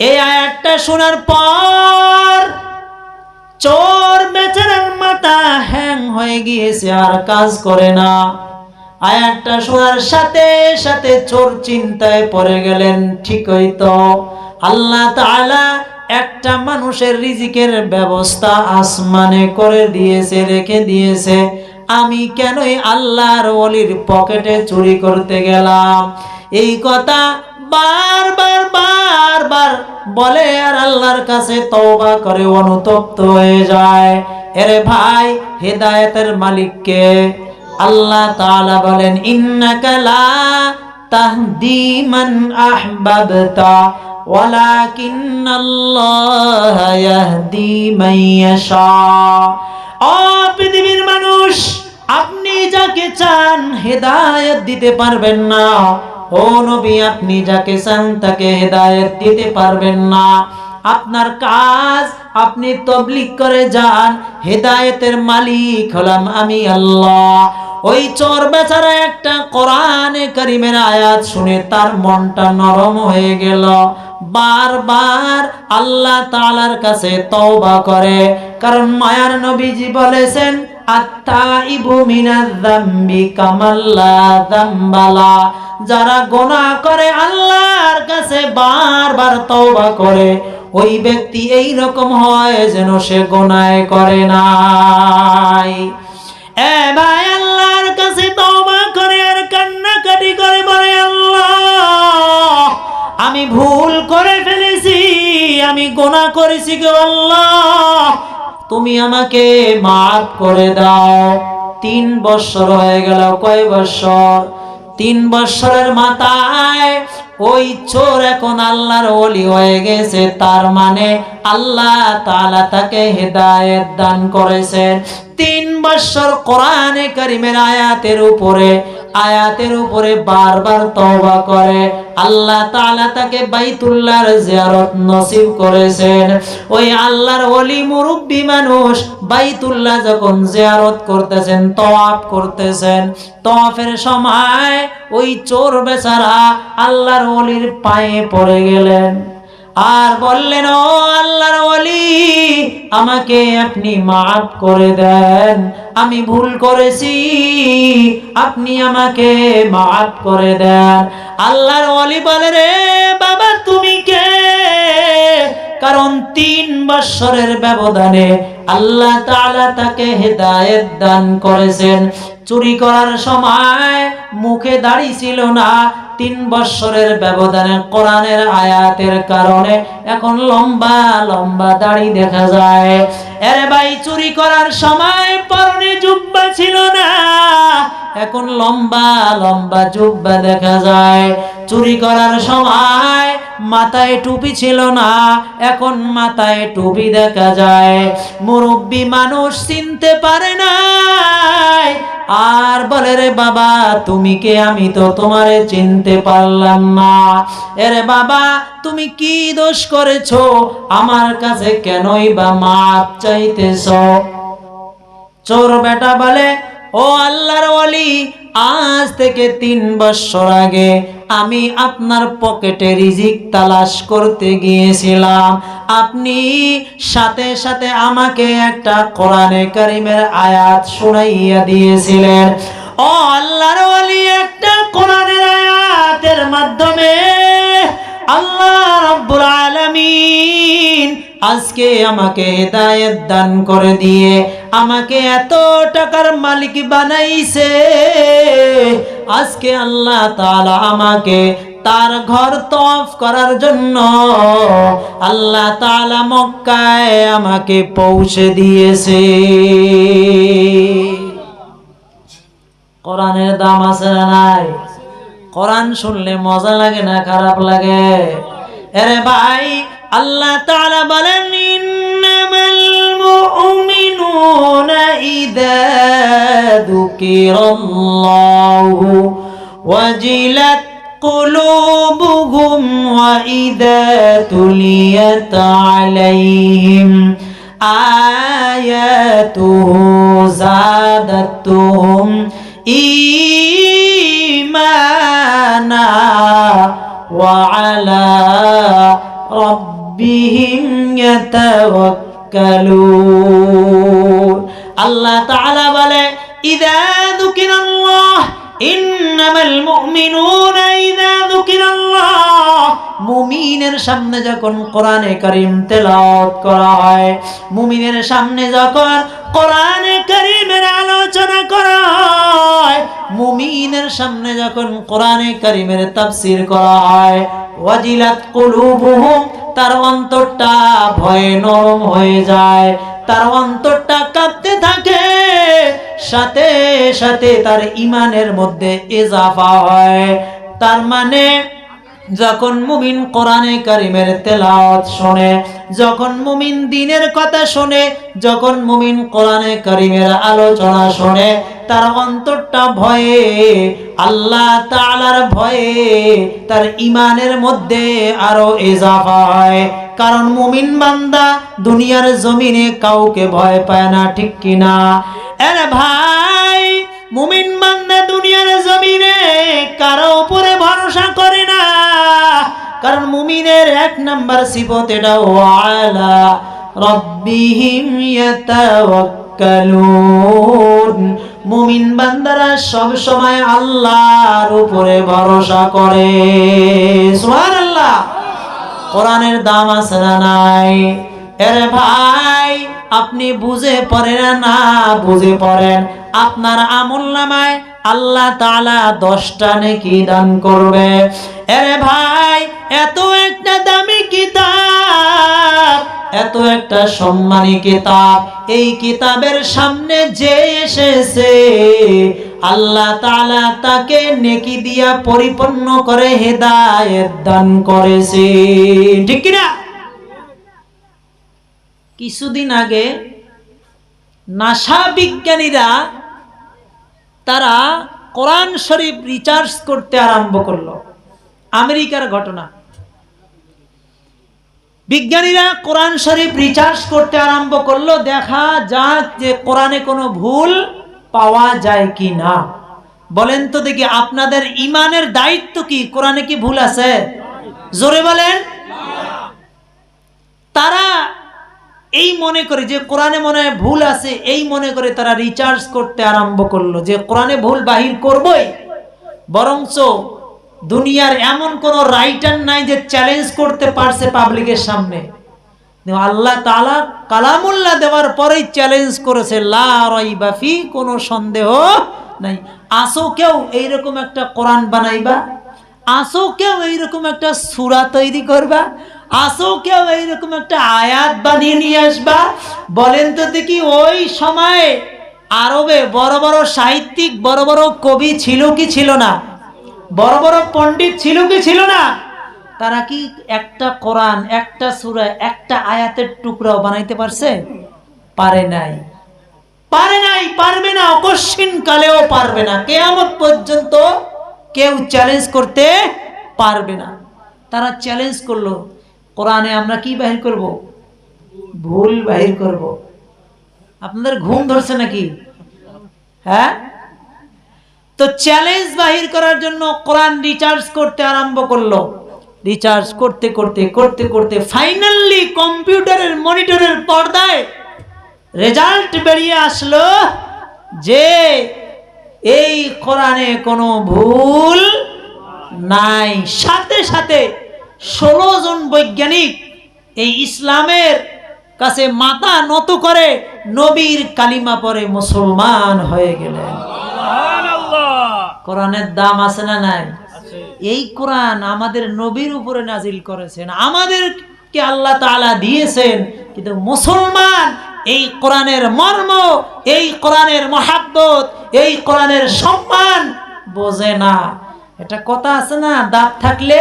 এই আয়াতটা শোনার পর চোর বেচারার মাথা হ্যাং হয়ে গিয়েছে, আর কাজ করে না। আয়াতটা শোনার সাথে সাথে চোর চিন্তায় পড়ে গেলেন, ঠিকই তো। আল্লাহ তাআলা একটা মানুষের রিজিকের ব্যবস্থা আসমানে করে দিয়েছে, রেখে দিয়েছে। আমি কেনই আল্লাহর ওলির পকেটে চুরি করতে গেলাম? এই কথা বারবার বারবার বলে আর আল্লাহর কাছে তওবা করে অনুতপ্ত হয়ে যায়। এরে ভাই, হেদায়েতের মালিককে আল্লাহ তাআলা বলেন, ইন্নাকা লা তাহদি মান আহবাবতা, ওয়ালাকিন্নাল্লাহা ইয়াহদি মান ইয়াশা। ও পৃথিবীর মানুষ, আপনি যাকে চান হেদায়েত দিতে পারবেন না। ও নবী, আপনি যাকে চান তাকে হেদায়েত দিতে পারবেন না। আপনার কাজ, আপনি তবলিক করে যান, হেদায়েতের মালিক হলাম আমি আল্লাহ। ওই চোর বেচারা একটা কোরআনে করিমের আয়াত শুনে তার মনটা নরম হয়ে গেল। বারবার আল্লাহ তাআলার কাছে তওবা করে, কারণ মায়ার নবীজি বলেছেন, আত্তাইবু মিনাজ যামবি কামাল্লা যামবালা। যারা গোনা করে আল্লাহর কাছে বারবার তওবা করে, ওই ব্যক্তি এই রকম হয় যেন সে গোনায় করে নাই। এ ভাই আল্লাহর কাছে তওবা করে আর কান্নাকাটি করে বলে, আল্লাহ, আমি ভুল করে ফেলেছি, আমি গোনা করেছি গো আল্লাহ, তুমি আমাকে মাফ করে দাও। তিন বছর হয়ে গেল, কয় বছর? তিন বছরের মাথায় ওই চোর এখন আল্লাহর ওলি হয়ে গেছে। তার মানে আল্লাহ তালা তাকে হেদায়েত দান করেছেন। তিন বছর কোরআনে কারিমের আয়াতের উপরে আয়াতের উপরে বারবার তওবা করে। আল্লাহ তাআলা তাকে বাইতুল্লাহর জিয়ারত নসিব করেছেন। ওই আল্লাহর ওলি মুরব্বী মানুষ বাইতুল্লাহ যখন জিয়ারত করতেছেন তওয়াফ করতেছেন তওয়াফের সময় ওই চোর বেচারা আল্লাহর ওলির পায়ে পড়ে গেলেন। আর বললেন, ও আল্লাহর ওলি, আমাকে আপনি মাফ করে দেন। আমি ভুল করেছি, আপনি আমাকে মাফ করে দেন। আল্লাহর ওলি বলে, রে বাবা, তুমি কে? কারণ তিন বৎসরের ব্যবধানে আল্লাহ তাআলা তাকে হেদায়েত দান করেছেন। চুরি করার সময় মুখে দাড়ি ছিল না তিন বৎসরের ব্যবধানে কোরআনের আয়াতের কারণে এখন লম্বা লম্বা দাড়ি দেখা যায়। এর ভাই, চুরি করার সময় পরনে জুব্বা ছিল না। এখন লম্বা লম্বা জুব্বা দেখা যায়। চুরি করার সময় মাথায় টুপি ছিল না, এখন মাথায় টুপি দেখা যায়। মুরব্বী মানুষ চিনতে পারে না, আর বলে, রে বাবা, তুমি কে? আমি তো তোমারে চিনতে পারলাম না। এরে বাবা, তুমি কি দোষ করেছ? আমার কাছে কেনই বা মাপ চাইতেছ? চোর বেটা বলে ও আল্লাহর ওলি আজ থেকে তিন বছর আগে আমি আপনার পকেটে রিজিক তালাশ করতে গিয়েছিলাম। আপনি সাথে সাথে আমাকে একটা কোরআনে কারিমের আয়াত শুনাইয়া দিয়েছিলেন। ও আল্লাহর ওলি একটা কোরআনের আয়াতের মাধ্যমে আল্লাহ রাব্বুল আলামিন আজকে আমাকে হেদায়েত দান করে দিয়ে আমাকে এত টাকার মালিক বানাইছে। আজকে আল্লাহ তাআলা আমাকে তার ঘর তফ করার জন্য আল্লাহ তাআলা মক্কায় আমাকে পৌঁছে দিয়েছে। কোরআনের দাম আছে না নাই? কোরআন শুনলে মজা লাগে না খারাপ লাগে আরে ভাই আল্লাহ তাআলা বলেন ইন্নামাল মুমিনুনা ইযা যুকিরাল্লাহু ওয়াজিলাত قلوبهم وإذا تليت عليهم آياته زادتهم إيمانا لنا وعلى ربهم يتوكلون الله تعالى বলে إذا ذكر الله إنما المؤمنون إذا ذكر الله মুমিনের সামনে যখন কোরআনে করিম তেলাওয়াত করা হয়, মুমিনের সামনে যখন কোরআনে কারীমের আলোচনা করা হয়, মুমিনের সামনে যখন কোরআনে করিমের তাফসীর করা হয়, ওয়াজিলাত কুলুবুহুম, তার অন্তরটা ভয়ে নরম হয়ে যায়, তার অন্তরটা কাঁপতে থাকে, সাথে সাথে তার ইমানের মধ্যে এজাফা হয়। তার মানে যখন মুমিন কোরআনে কারিমের তেলাওয়াত শোনে, যখন মুমিন দিনের কথা শোনে, যখন মুমিন কোরআনে কারিমের আলোচনা শোনে, তার অন্তরটা ভয়ে, আল্লাহ তাআলার ভয়ে তার ইমানের মধ্যে আরও এজাফা হয়। কারণ মুমিন বান্দা দুনিয়ার জমিনে কাউকে ভয় পায় না, ঠিক কিনা? এর ভাই! মুমিন বান্দা দুনিয়ার জমিনে কারও উপরে ভরসা করে না। কারণ মুমিনের এক নাম্বার সিফত এটা, ওয়ালা রব্বিহিম ইয়াতাওয়াক্কালুন। মুমিন বান্দারা সব সময় আল্লাহর উপরে ভরসা করে। সুবহানাল্লাহ। কোরআনের দাম আছে না নাই? এরে ভাই আপনি বুঝে পড়েন না বুঝে পড়েন। আপনার আমল নামায় আল্লাহ তাআলা দশটা নেকি দান করবে। এরে ভাই, এত একটা দামি কিতাব, এত একটা সম্মানী কিতাব। এই কিতাবের সামনে যে এসেছে, আল্লাহ তালা তাকে নেকি দিয়া পরিপূর্ণ করে হেদায়েত দান করেছে। ঠিক কিনা? কিছুদিন আগে নাসা বিজ্ঞানীরা তারা কোরআন শরীফ রিচার্জ করতে আরম্ভ করল। আমেরিকার ঘটনা। বিজ্ঞানীরা কোরআন শরীফ রিচার্জ করতে আরম্ভ করল, দেখা যাক যে কোরআনে কোনো ভুল পাওয়া যায় কি না বলেন তো দেখি, আপনাদের ইমানের দায়িত্ব কি? কোরআনে কি ভুল আছে? জোরে বলেন। তারা এই মনে করে যে কোরআনে মনে হয় ভুল আছে, এই মনে করে তারা রিচার্জ করতে আরম্ভ করল যে কোরআনে ভুল বাহির করবই। বরঞ্চ দুনিয়ার এমন কোন রাইটার নাই যে চ্যালেঞ্জ করতে পারছে পাবলিকের সামনে। আল্লাহ তালা কালামুল্লাহ দেওয়ার পরেই চ্যালেঞ্জ করেছে, লা রাইবাফি কোনো সন্দেহ নাই। আসো কেউ এইরকম একটা কোরআন বানাইবা, আসো কেউ এইরকম একটা সুরা তৈরি করবা আসো কেউ এইরকম একটা আয়াত বানিয়ে নিয়ে আসবা। বলেন তো দেখি ওই সময়ে আরবে বড় বড় সাহিত্যিক, বড় বড় কবি ছিল কি ছিল না? বড় বড় পণ্ডিত ছিল কি ছিল না? তারা কি একটা কোরআন, একটা সুরা, একটা আয়াতের টুকরাও বানাইতে পারছে? পারে নাই। পারে নাই, পারবে না, অকস্মিন কালেও পারবে না। কেয়ামত পর্যন্ত কেউ চ্যালেঞ্জ করতে পারবে না। তারা চ্যালেঞ্জ করল। কোরআনে আমরা কি বাহির করব? ভুল বাহির করব। আপনাদের ঘুম ধরছে নাকি? হ্যাঁ? তো চ্যালেঞ্জ বাহির করার জন্য কোরআন রিচার্জ করতে আরম্ভ করল। রিচার্জ করতে করতে করতে করতে ফাইনালি কম্পিউটারের মনিটরের পর্দায় রেজাল্ট বেরিয়ে আসলো যে এই কোরআনে কোনো ভুল নাই। সাথে সাথে ষোলো জন বৈজ্ঞানিক এই ইসলামের কাছে মাথা নত করে নবীর কালিমা পরে মুসলমান হয়ে গেলেন। কোরআনের দাম আছে না নাই? এই কোরআন আমাদের নবীর উপরে নাজিল করেছেন। আমাদেরকে আল্লাহ তাআলা দিয়েছেন কিন্তু মুসলমান এই কোরআনের মর্ম এই কোরআনের মহাব্বত এই কোরআনের সম্মান বোঝে না। এটা কথা আছে না? দাঁত থাকলে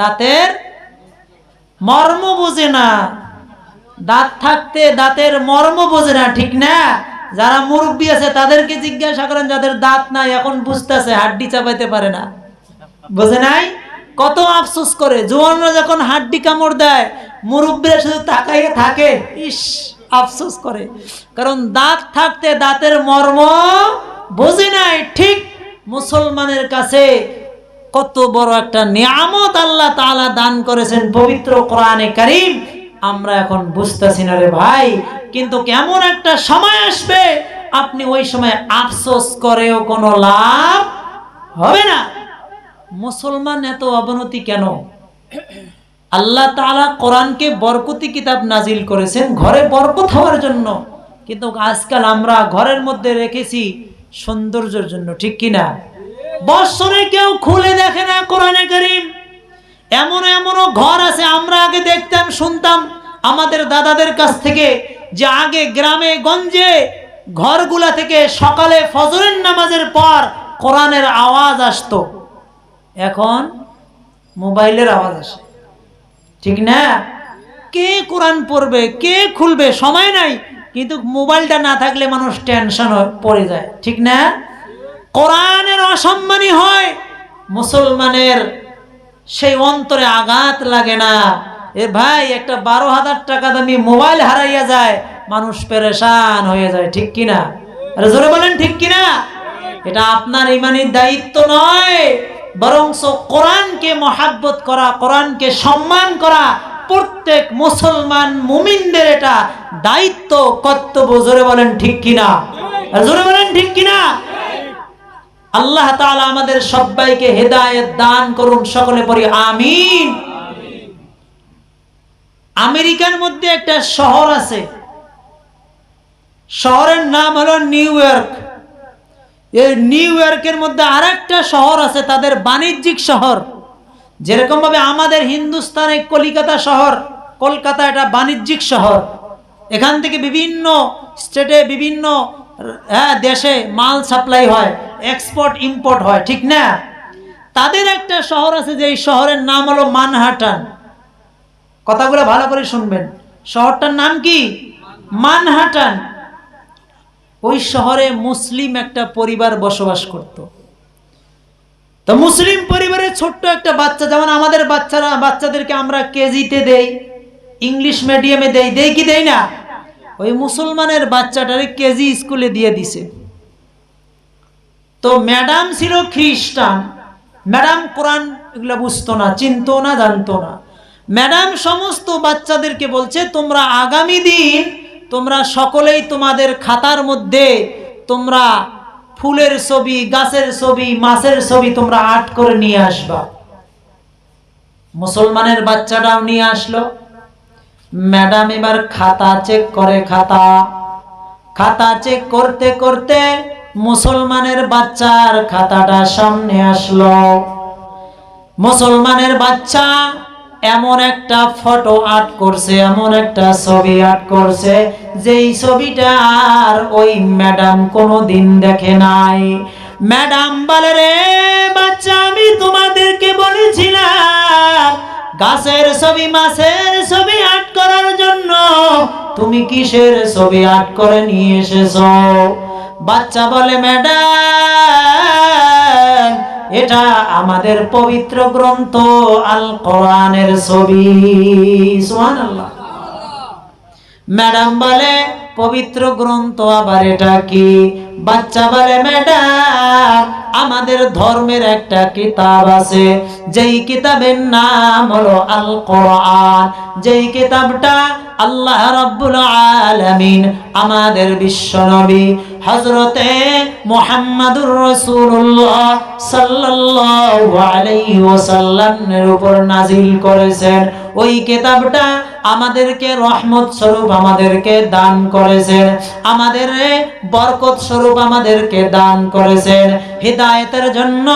দাঁতের মর্ম বোঝে না। দাঁত থাকতে দাঁতের মর্ম বোঝে না, ঠিক না? যারা মুরব্বী আছে, তাদেরকে জিজ্ঞাসা করেন, যাদের দাঁত নাই, এখন বুঝতেছে, হাড্ডি চাপাইতে পারে না। বোঝে নাই? কত আফসোস করে, জোয়ানরা যখন হাড্ডি কামড় দেয়, মুরব্বীরা শুধু তাকাইয়ে থাকে, ইস, আফসোস করে। কারণ দাঁত থাকতে দাঁতের মর্ম বোঝে নাই, ঠিক মুসলমানের কাছে কত বড় একটা নিয়ামত আল্লাহ তাআলা দান করেছেন পবিত্র কোরআনে কারীম। আমরা এখন বুঝতেছি না রে ভাই, কিন্তু কেমন একটা সময় আসবে, আপনি ওই সময় আফসোস করেও কোনো লাভ হবে না। মুসলমান এত অবনতি কেন? আল্লাহ তাআলা কোরআনকে বরকতি কিতাব নাজিল করেছেন, ঘরে বরকত হওয়ার জন্য। কিন্তু আজকাল আমরা ঘরের মধ্যে রেখেছি সৌন্দর্যের জন্য, ঠিক কিনা? বৎসরে কেউ খুলে দেখে না কোরআনে কারীম। এমন এমনও ঘর আছে, আমরা আগে দেখতাম, শুনতাম, আমাদের দাদাদের কাছ থেকে যে আগে গ্রামে, গঞ্জে ঘরগুলা থেকে সকালে ফজরের নামাজের পর কোরআনের আওয়াজ আসতো। এখন মোবাইলের আওয়াজ আসে। ঠিক না? কে কোরআন পড়বে, কে খুলবে? সময় নাই। কিন্তু মোবাইলটা না থাকলে মানুষ টেনশন পড়ে যায়। ঠিক না? কোরআনের অসম্মানী হয়, মুসলমানের সেই অন্তরে আঘাত লাগে না। এ ভাই, একটা বারো হাজার টাকা দামি মোবাইল হারাইয়া যায়, মানুষ পেরেশান হয়ে যায়, ঠিক কিনা? আরে জোরে বলেন, ঠিক কিনা? এটা আপনার ইমানের দায়িত্ব নয় বরং কোরআনকে মহাব্বত করা, কোরআনকে সম্মান করা, প্রত্যেক মুসলমান মুমিনদের এটা দায়িত্ব, কর্তব্য। জোরে বলেন, ঠিক কিনা? জোরে বলেন, ঠিক কিনা? আল্লাহ তাআলা আমাদের সবাইকে হেদায়েত দান করুন, সকলে পড়ি আমিন। আমেরিকার মধ্যে একটা শহর আছে। শহরের নাম হলো নিউ ইয়র্ক। এই নিউ ইয়র্কের মধ্যে আরেকটা শহর আছে, তাদের বাণিজ্যিক শহর। যেরকম ভাবে আমাদের হিন্দুস্তানে কলিকাতা শহর, কলকাতা এটা বাণিজ্যিক শহর। এখান থেকে বিভিন্ন স্টেটে বিভিন্ন হ্যাঁ দেশে মাল সাপ্লাই হয় এক্সপোর্ট ইম্পোর্ট হয়, ঠিক না? তাদের একটা শহর আছে যে শহরের নাম হলো মানহাটান। কথাগুলো ভালো করে শুনবেন। শহরটার নাম কি? মানহাটান। ওই শহরে মুসলিম একটা পরিবার বসবাস করত। তো মুসলিম পরিবারে ছোট্ট একটা বাচ্চা, যেমন আমাদের বাচ্চারা, বাচ্চাদেরকে আমরা কেজিতে দেই, ইংলিশ মিডিয়ামে দেই দেই কি দেই না? ওই মুসলমানের বাচ্চাটারে কেজি স্কুলে দিয়ে দিছে। তো ম্যাডাম ছিল খ্রিস্টান। ম্যাডাম কোরআন এগুলো বুঝতো না, চিনতো না, জানতো না। ম্যাডাম সমস্ত বাচ্চাদেরকে বলছে, তোমরা আগামী দিন তোমরা সকলেই তোমাদের খাতার মধ্যে তোমরা ফুলের ছবি, গাছের ছবি, মাছের ছবি তোমরা আর্ট করে নিয়ে আসবা। মুসলমানের বাচ্চাটাও নিয়ে আসলো। ম্যাডাম এবার খাতা চেক করে খাতা। খাতা চেক করতে করতে মুসলমানের বাচ্চার খাতাটা সামনে আসলো। মুসলমানের বাচ্চা এমন একটা ফটো আর্ট করছে, এমন একটা ছবি আর্ট করছে, যেই ছবিটা আর ওই ম্যাডাম কোনোদিন দেখে নাই। ম্যাডাম বলে, রে বাচ্চা, আমি তোমাদেরকে বলেছিলাম গাছের ছবি, মাছের ছবি আর্ট করার জন্য তুমি কিসের ছবি আর্ট করে নিয়ে এসেছ? বাচ্চা বলে, ম্যাডাম, এটা আমাদের পবিত্র গ্রন্থ আল কোরআনের ছবি। সুবহানাল্লাহ। ম্যাডাম বলে পবিত্র গ্রন্থ আবার এটা কি? বাচ্চা বলে, ম্যাডাম, আমাদের ধর্মের একটা কিতাব আছে। যেই কিতাবের নাম হলো আল কোরআন যেই কিতাবটা আল্লাহ রাব্বুল আলামিন আমাদের বিশ্বনবী হযরতে মুহাম্মাদুর রাসূলুল্লাহ সাল্লাল্লাহু আলাইহি ওয়াসাল্লামের উপর নাজিল করেছেন। ওই কিতাবটা আমাদেরকে রহমত স্বরূপ আমাদেরকে দান করেছেন, আমাদের বরকত স্বরূপ আমাদেরকে দান করেছেন। হৃদায়তের জন্য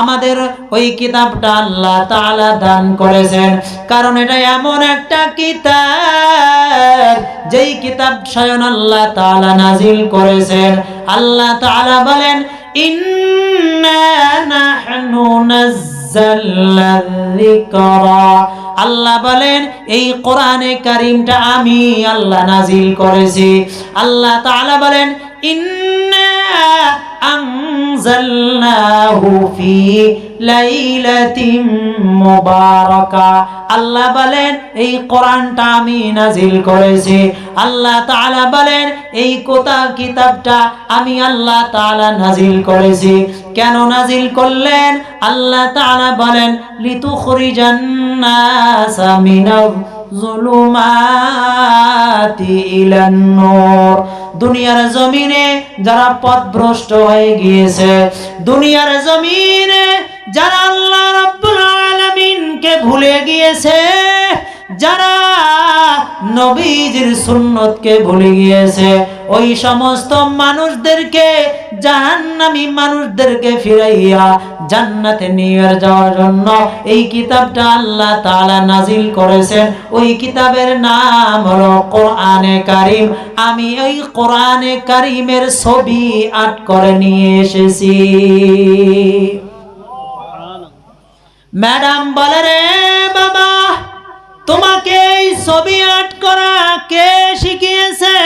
আমাদের ওই কিতাবটা আল্লাহ তাআলা দান করেছেন। কারণ এটা এমন একটা কিতাব, যেই কিতাব স্বয়ং আল্লাহ তাআলা নাজিল করেছেন। আল্লাহ তাআলা বলেন আল্লাহ বলেন এই কোরআনে কারিমটা আমি আল্লাহ নাজিল করেছি। আল্লাহ তাআলা বলেন ইন্না আনজালনাহু ফি লাইলাতিম মুবারাকা আল্লাহ বলেন, এই কোরআনটা আমি নাজিল করেছি। আল্লাহ তাআলা বলেন, এই কোতা কিতাবটা আমি আল্লাহ তাআলা নাজিল করেছি। কেন নাজিল করলেন? আল্লাহ তাআলা বলেন লিতুখরিজান নাসা মিনাল জুলুমাতি ইলান নূর দুনিয়ার জমিনে যারা পথভ্রষ্ট হয়ে গিয়েছে দুনিয়ার জমিনে যারা আল্লাহ রাব্বুল আলামিনকে ভুলে গিয়েছে যারা নবীজির সুন্নতকে ভুলে গিয়েছে ওই সমস্ত মানুষদেরকে জাহান্নামী মানুষদেরকে ফিরাইয়া জান্নাতে নিয়ে যাওয়ার জন্য এই কিতাবটা আল্লাহ তাআলা নাজিল করেছেন। ওই কিতাবের নাম হলো কোরআনে কারিম। আমি ওই কোরআনে কারিমের ছবি আট করে নিয়ে এসেছি। ম্যাডাম বলে রে বাবা তোমাকে এই ছবি আর্ট করা কে শিখিয়েছে?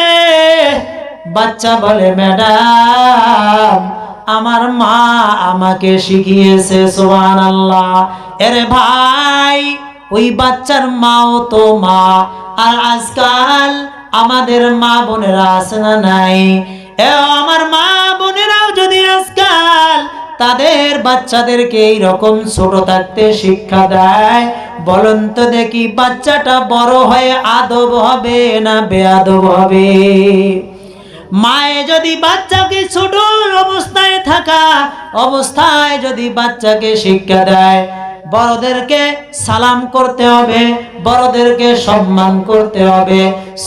বাচ্চা বলে, ম্যাডাম, আমার মা আমাকে শিখিয়েছে সোহান আল্লাহ এরে ভাই, ওই বাচ্চার মাও তো মা। আর আজকাল আমাদের মা বোনেরা আছে না নাই? এ আমার মা তাদের বাচ্চাদেরকে এই রকম ছোট থাকতে শিক্ষা দেয়। বলুন তো দেখি, বাচ্চাটা বড় হয়ে আদব হবে না বেআব হবে? মায়ে যদি বাচ্চাকে ছোট অবস্থায় থাকা অবস্থায় যদি বাচ্চাকে শিক্ষা দেয় বড়দেরকে সালাম করতে হবে, বড়দেরকে সম্মান করতে হবে।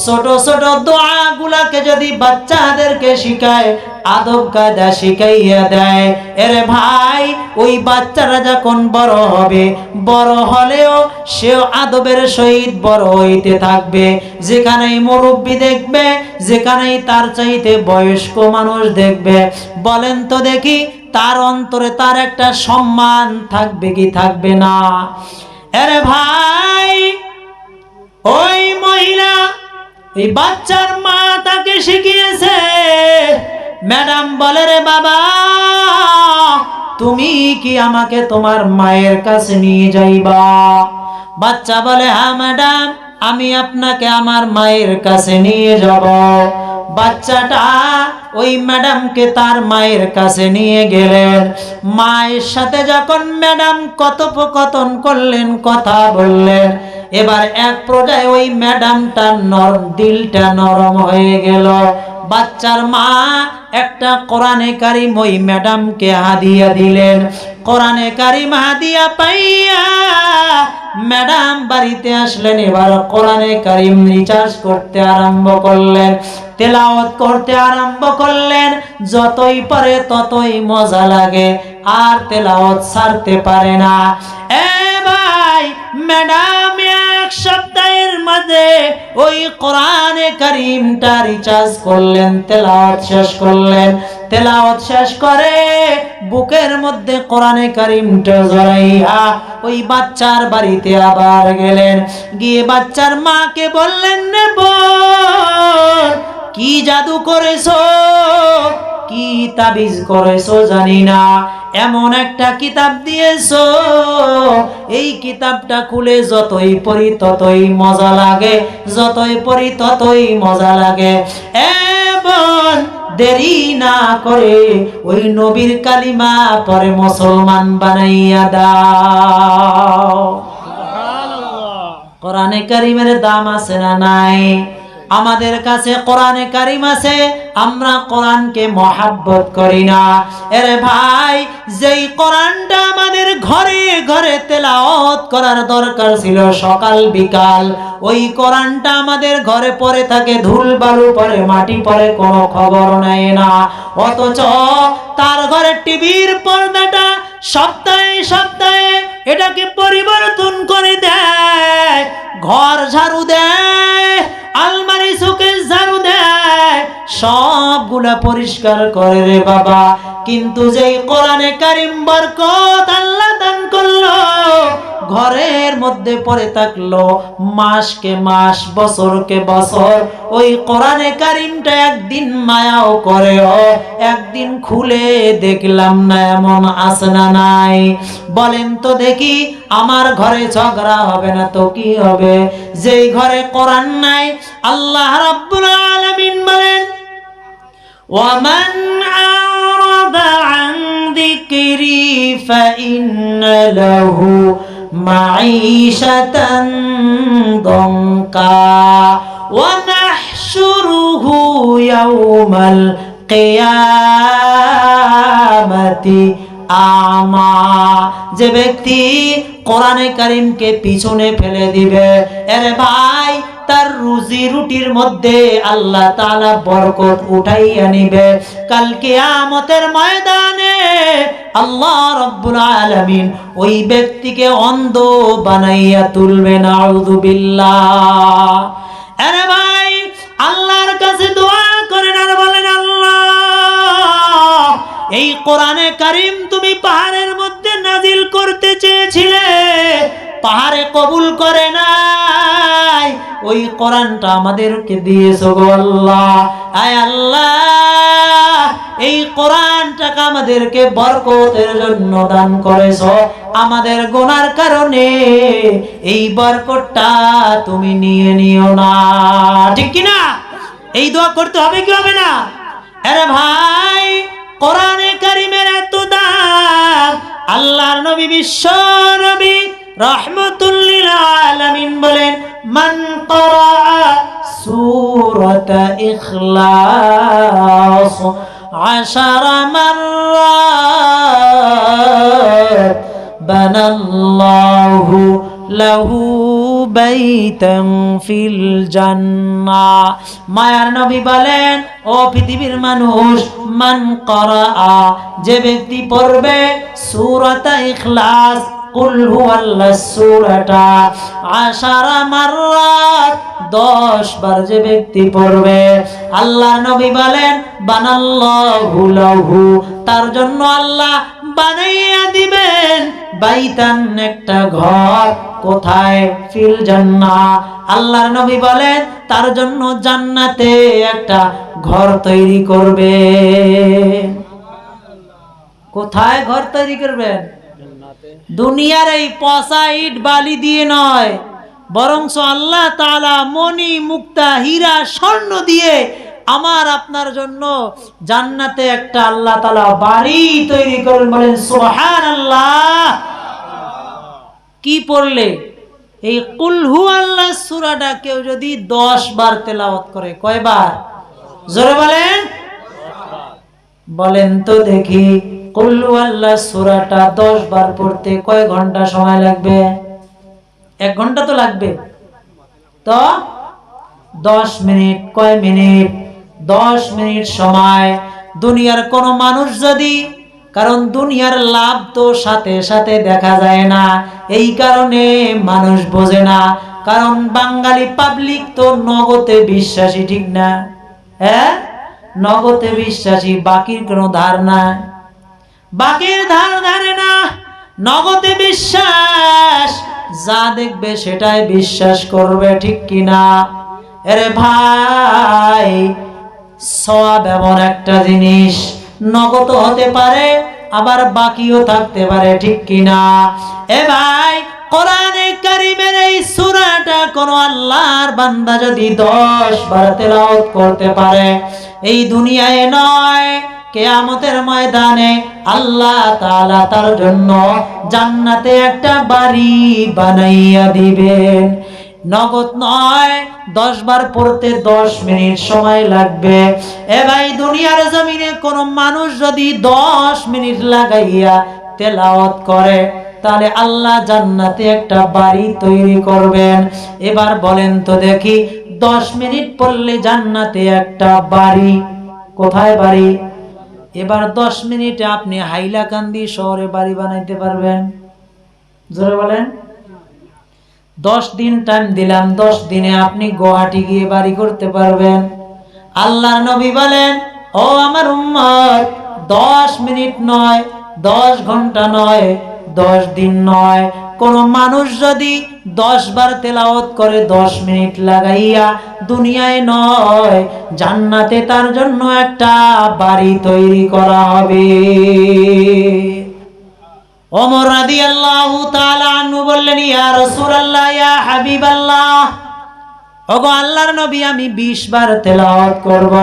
ছোট ছোট দোয়াগুলাকে যদি বাচ্চাদেরকে শিখায়, আদব কায়দা শিখাইয়া দেয়। এরে ভাই, ওই বাচ্চারা যখন বড় হবে, বড় হলেও সেও আদবের সহিত বড় হইতে থাকবে। যেখানেই মুরব্বী দেখবে, যেখানেই তার চাইতে বয়স্ক মানুষ দেখবে। বলেন তো দেখি তার অন্তরে তার একটা সম্মান থাকবে কি থাকবে না? আরে ভাই, ওই মহিলা, এই বাচ্চার মা তাকে শিখিয়েছে, ম্যাডাম বলে রে বাবা, তুমি কি আমাকে তোমার মায়ের কাছে নিয়ে যাইবা? বাচ্চা বলে হ্যাঁ ম্যাডাম, আমি আপনাকে আমার মায়ের কাছে নিয়ে যাব। বাচ্চাটা ওই ম্যাডামকে তার মায়ের কাছে নিয়ে গেলেন। মায়ের সাথে যখন ম্যাডাম কথোপকথন করলেন, কথা বললেন, এবার এক পর্যায়ে ওই ম্যাডামটা নরম দিলটা নরম হয়ে গেল। বাচ্চার মা একটা কোরআনে কারিম ওই ম্যাডামকে হাদিয়া দিলেন। কোরআনে কারিম হাদিয়া পাইয়া ম্যাডাম বাড়িতে আসলেন, এবার কোরআনে কারিম রিচার্জ করতে আরম্ভ করলেন, তেলাওয়াত করতে আরম্ভ করলেন, যতই পারে ততই মজা লাগে, আর তেলাওয়াত ছাড়তে পারে না। এ ভাই, ম্যাডাম এক সপ্তাহের মাঝে ওই কোরআনে কারিমটা রিচার্জ করলেন, তেলাওয়াত শেষ করলেন। তেলাওয়াত শেষ করে বুকের মধ্যে কোরআনে কারিমটা জড়াইয়া ওই বাচ্চার বাড়িতে আবার গেলেন। গিয়ে বাচ্চার মাকে বললেন, নে কি জাদু করেছ? কি তাবিজ করেছ জানি না। এমন একটা কিতাব দিয়েছ। এই কিতাবটা খুলে যতই পড়ি ততই মজা লাগে যতই পড়ি ততই মজা লাগে। এবং দেরি না করে ওই নবীর কালিমা পরে মুসলমান বানাইয়া দাও। কোরআনে কারিমের দাম আছে না নাই? আমাদের কাছে কোরআনে কারিম আছে, আমরা কোরআনকে মহাব্বত করি না। এরে ভাই, যেই কোরআনটা আমাদের ঘরে ঘরে তেলাওয়াত করার দরকার ছিল সকাল বিকাল, ওই কোরআনটা আমাদের ঘরে পড়ে থাকে ধুল বালু পরে, মাটি পরে, কোনো খবর নেয় না। অথচ তার ঘরে টিভির পর্দাটা সপ্তাহে সপ্তাহে এটাকে পরিবর্তন করে দেয়, ঘর ঝাড়ু দেয় আলমারি সুকে ঝাড়ু দেয়, সবগুলা পরিষ্কার করে রে বাবা। কিন্তু যেই কোরআনে কারিম বরকত আল্লাহ দান করল, ঘরের মধ্যে পড়ে থাকল মাসকে মাস, বছরকে বছর। ওই কোরআনে কারিমটা একদিন মায়াও করে একদিন খুলে দেখলাম না এমন আছে না নাই। বলেন তো দেখি, আমার ঘরে ঝগড়া হবে না তো কি হবে? যেই ঘরে কোরআন নাই আল্লাহ রাব্বুল আলামিন বলেন, ওয়ামান আরাদা আন যিকরি ফাইন্না লাহু মাঈশাতান দঙ্কা ওয়া নাহশুরুহু ইয়াউমাল কিয়ামাতি আমা. যে ব্যক্তি কোরআনে কারিমকে পিছনে ফেলে দিবে আরে ভাই তার রুজি রুটির মধ্যে আল্লাহ তাআলা বরকত উঠাইয়া নিবে। কালকে আমতের ময়দানে আল্লাহ রব্বুল আলামিন ওই ব্যক্তিকে অন্ধ বানাইয়া তুলবে নাউযু বিল্লাহ। আরে ভাই, আল্লাহর কাছে দোয়া করেন আর বলেন, আল্লাহ, এই কোরআনে কারিম তুমি পাহাড়ের মধ্যে নাজিল করতে চেয়েছিলে। পাহাড়ে কবুল করে নাই। ওই কোরআনটা আমাদেরকে দিয়েছ গো আল্লাহ। আয় আল্লাহ, এই কোরআনটাকে আমাদেরকে বরকতের জন্য দান করেছ। আমাদের গোনার কারণে এই বরকতটা তুমি নিয়ে নিও না। ঠিক কি না এই দোয়া করতে হবে কি হবে না? আরে ভাই, কোরআনে কারিমের এত দাম। আল্লাহর নবী বিশ্ব নবী রহমতুল্লিল আলামিন বলেন মান করা সূরাত ইখলাস عشر مرات بنى الله له بيتا في الجنة মায়ার নবী বলেন ও পৃথিবীর মানুষ মান করা যে ব্যক্তি পড়বে সূরাতা ইখলাস কুল হুয়াল্লাহ সূরাটা আশারা দশ বার যে ব্যক্তি পড়বে আল্লাহ নবী বলেন, বানাল্লাহু লাহু। তার জন্য আল্লাহ বানাইয়া দিবেন, বাইতান একটা ঘর, কোথায়? ফিল জান্নাহ। আল্লাহর নবী বলেন, তার জন্য জান্নাতে একটা ঘর তৈরি করবে কোথায় ঘর তৈরি করবেন? দুনিয়ার এই পচা ইট বালি দিয়ে নয় বরংস আল্লাহ তাআলা মণি মুক্তা হীরা স্বর্ণ দিয়ে আমার আপনার জন্য জান্নাতে একটা আল্লাহ তালা বাড়ি তৈরি করেন বলেন সোহান আল্লাহ কি পড়লে? এই কুলহু আল্লাহ সূরাটা কেউ যদি দশ বার তেলাওয়াত করে, কয়বার? জোরে বলেন। বলেন তো দেখি, কুল্লু আল্লাহ সুরাটা দশ বার পড়তে কয় ঘণ্টা সময় লাগবে? এক ঘণ্টা তো লাগবে। তো দশ মিনিট, কয় মিনিট? দশ মিনিট সময়। দুনিয়ার কোন মানুষ যদি, কারণ দুনিয়ার লাভ তো সাথে সাথে দেখা যায় না, এই কারণে মানুষ বোঝে না, কারণ বাঙালি পাবলিক তো নগদে বিশ্বাসী ঠিক না। হ্যাঁ? নগদে বিশ্বাসী, বাকির কোনো ধার নাই। বাকির ধার ধারে না, নগদে বিশ্বাস। যা দেখবে সেটাই বিশ্বাস করবে, ঠিক কিনা? এরে ভাই সব এমন একটা জিনিস, নগদ হতে পারে, আবার বাকিও থাকতে পারে, ঠিক কিনা? এ ভাই কোরআনে কারিমের এই সূরাটা কোন আল্লাহর বান্দা যদি 10 বার তেলাওয়াত করতে পারে, এই দুনিয়ায় নয়, কেয়ামতের ময়দানে আল্লাহ তাআলা তার জন্য জান্নাতে একটা বাড়ি বানাইয়া দিবেন। নগদ নয়, দশ বার পড়তে দশ মিনিট সময় লাগবে। এ ভাই, দুনিয়ার জমিনে কোন মানুষ যদি দশ মিনিট লাগাইয়া তেলাওয়াত করে তাহলে আল্লাহ জান্নাতে একটা বাড়ি তৈরি করবেন। এবার বলেন তো দেখি, দশ মিনিট পড়লে জান্নাতে একটা বাড়ি, কোথায় বাড়ি? এবার দশ মিনিটে আপনি হাইলাকান্দি শহরে বাড়ি বানাইতে পারবেন। জোরে বলেন। দশ দিন টাইম দিলাম, দশ দিনে আপনি গুয়াহাটি গিয়ে বাড়ি করতে পারবেন। আল্লাহ নবী বলেন, ও আমার উম্মত, দশ মিনিট নয়, দশ ঘণ্টা নয় দশ দিন নয়। কোন মানুষ যদি দশ বার তেলাওয়াত করে, দশ মিনিট লাগাইয়া দুনিয়ায় নয়, জান্নাতে তার জন্য একটা বাড়ি তৈরি করা হবে। ওমর রাদিয়াল্লাহু তাআলা আনহু বললেন, ইয়া রাসূলুল্লাহ, ইয়া হাবিবাল্লাহ, ওগো আল্লাহর নবী, আমি 20 বার তেলাওয়াত করব।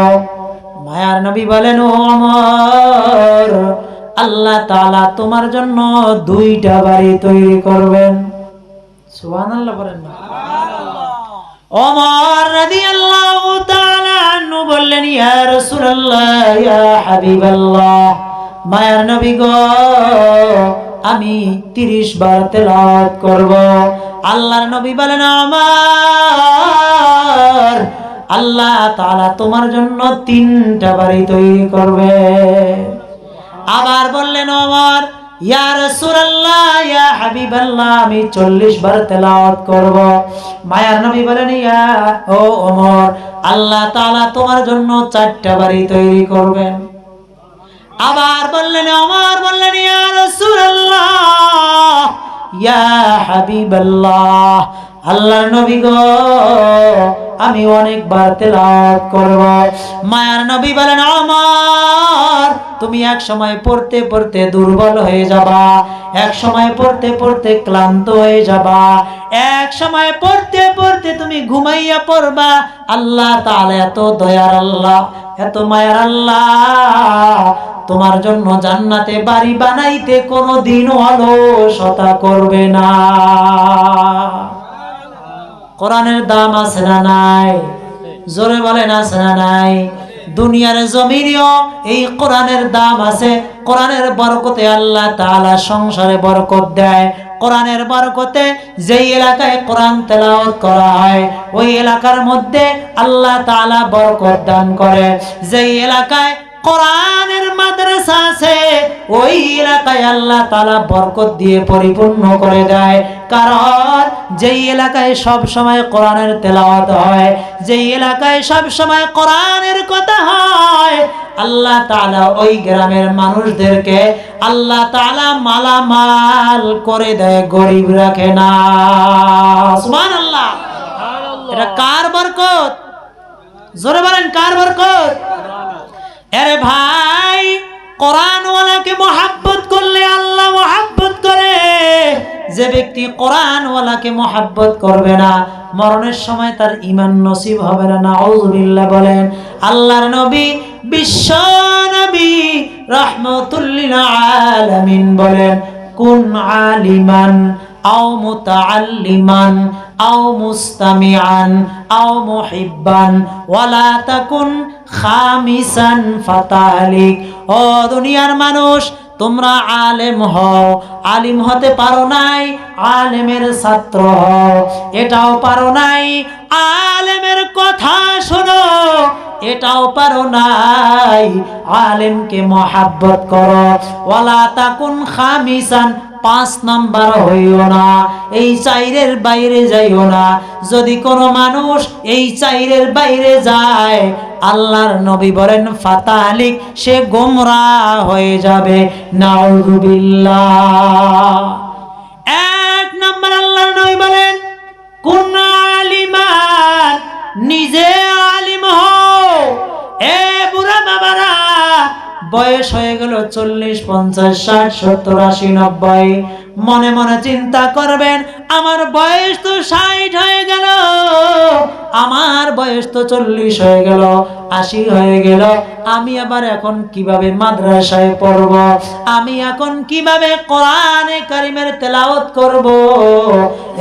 মায়ার নবী বলেন, ও ওমর আল্লাহ তালা তোমার জন্য দুইটা বাড়ি তৈরি করবেন। সুবহানাল্লাহ বলেন না। ওমর রাদিয়াল্লাহু তাআলা আনহু বললেন ইয়া রাসূলুল্লাহ ইয়া হাবিবাল্লাহ মায়ার নবী গো আমি 30 বার তেলাওয়াত করব। আল্লাহর নবী বলেন আমার আল্লাহ তাআলা তোমার জন্য তিনটা বাড়ি তৈরি করবে আবার বললেন ওমর আমি 40 বার তেলাওয়াত করব। মায়ার নবী বলেন, ইয়া, ও ওমর, আল্লাহ তাআলা তোমার জন্য চারটা বাড়ি তৈরি করবেন। আবার বললেন, ওমর বললেন, ইয়া রাসূলুল্লাহ, ইয়া হাবিবাল্লাহ, আল্লাহর নবী গো, আমি অনেকবার তেলাওয়াত করব। মায়ার নবী বলেন আমার তুমি এক সময় পড়তে পড়তে দুর্বল হয়ে যাবা, এক সময় পড়তে পড়তে ক্লান্ত হয়ে যাবা, এক সময় পড়তে পড়তে তুমি ঘুমাইয়া পড়বা। আল্লাহ তাআলা এত দয়ার আল্লাহ, এত মায়ার আল্লাহ। তোমার জন্য জান্নাতে বাড়ি বানাইতে কোনো দিন অলসতা করবে না। কোরআনের দাম আছে না নাই? জোরে বলেন, আছে না নাই? দুনিয়ার জমিনেও এই কোরআনের দাম আছে। কোরআনের বরকতে আল্লাহ তাআলা সংসারে বরকত দেয়। কোরআনের বরকতে যেই এলাকায় কোরআন তেলাওয়াত করা হয়, ওই এলাকার মধ্যে আল্লাহ তাআলা বরকত দান করে। যেই এলাকায় কোরআনের মাদ্রাসা আছে, ওই এলাকায় আল্লাহ তাআলা বরকত দিয়ে পরিপূর্ণ করে দেয়। কারণ যেই এলাকায় সব সময় কোরআনের তেলাওয়াত হয়, যেই এলাকায় সব সময় কোরআনের কথা হয়, আল্লাহ তাআলা ওই গ্রামের মানুষদেরকে আল্লাহ তাআলা মালামাল করে দেয়, গরিব রাখে না। সুবহানাল্লাহ। এটা কার বরকত? জোরে বলেন, কার বরকত? আরে ভাই, কোরআনওয়ালাকে মহাব্বত করলে আল্লাহ মহাব্বত করে। যে ব্যক্তি কোরআনওয়ালাকে মহাব্বত করবে না, মরণের সময় তার ইমান নসিব হবে না। নাউজুবিল্লাহ বলেন, আল্লাহর নবী, বিশ্ব নবী রহমতুল্লিল আলামিন বলেন, কুন আলিমান আও মুতাআল্লিমান, আও মুস্তামিআন, আও মুহিব্বান, ওয়ালা তাকুন খামিসান ফাতালিক। ও দুনিয়ার মানুষ, তোমরা আলেম হও। আলিম হতে পারো নাই, আলেমের ছাত্র হও। এটাও পারো নাই, আলেমের কথা শোনো। এটাও পারো নাই, আলেমকে মহাব্বত করো। ওয়ালা তাকুন খামিসান পাঁচ নাম্বার হইও না, এই চাইরের বাইরে যাইও না। যদি কোনো মানুষ এই চাইরের বাইরে যায়, আল্লাহর নবী বলেন ফাতালিক সে গোমরা হয়ে যাবে। নাউজুবিল্লাহ এক নাম্বার আল্লাহর নবী বলেন, কোন আলিমান, নিজে আলিম হও। এ বুড়া বাবারা বয়স হয়ে গেল চল্লিশ পঞ্চাশ ষাট সত্তর আশি নব্বই। মনে মনে চিন্তা করবেন, আমার বয়স তো ষাট হয়ে গেল, আমার বয়স তো চল্লিশ হয়ে গেল, আশি হয়ে গেল, আমি আবার এখন কীভাবে মাদ্রাসায় পড়ব? আমি এখন কীভাবে কোরআনে কারিমের তেলাওয়াত করব?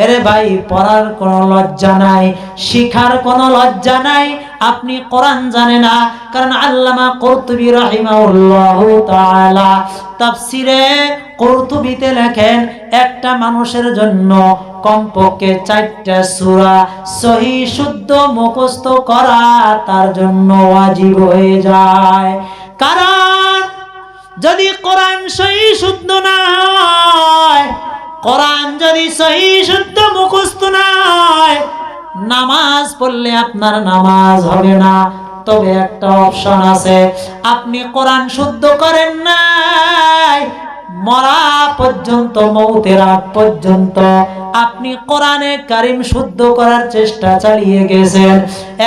এরে ভাই, পড়ার কোনো লজ্জা নাই, শিখার কোনো লজ্জা নাই, আপনি কোরআন জানে না, কারণ আল্লামা কর্তুবী রাহিমাহুল্লাহ তাআলা তাফসিরে কর্তুবিতে লেখেন, একটা মানুষের জন্য কমপক্ষে চারটা সূরা সহি শুদ্ধ মুখস্থ করা তার জন্য ওয়াজিব হয়ে যায়। কারণ যদি কোরআন সহি শুদ্ধ না হয়, কোরআন যদি সহি শুদ্ধ মুখস্থ না হয়, নামাজ পড়লে আপনার নামাজ হবে না। তবে একটা অপশন আছে, আপনি কোরআন শুদ্ধ করেন নাই মরা পর্যন্ত, মৌতের আগ পর্যন্ত আপনি কোরআনে কারিম শুদ্ধ করার চেষ্টা চালিয়ে গেছেন।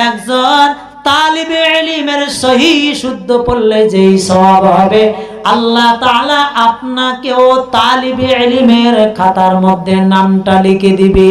একজন তালিবে ইলমের সহি শুদ্ধ পড়লে যেই সওয়াব হবে, আল্লাহ তাআলা আপনাকেও তালিবে ইলমের খাতার মধ্যে নামটা লিখে দিবে।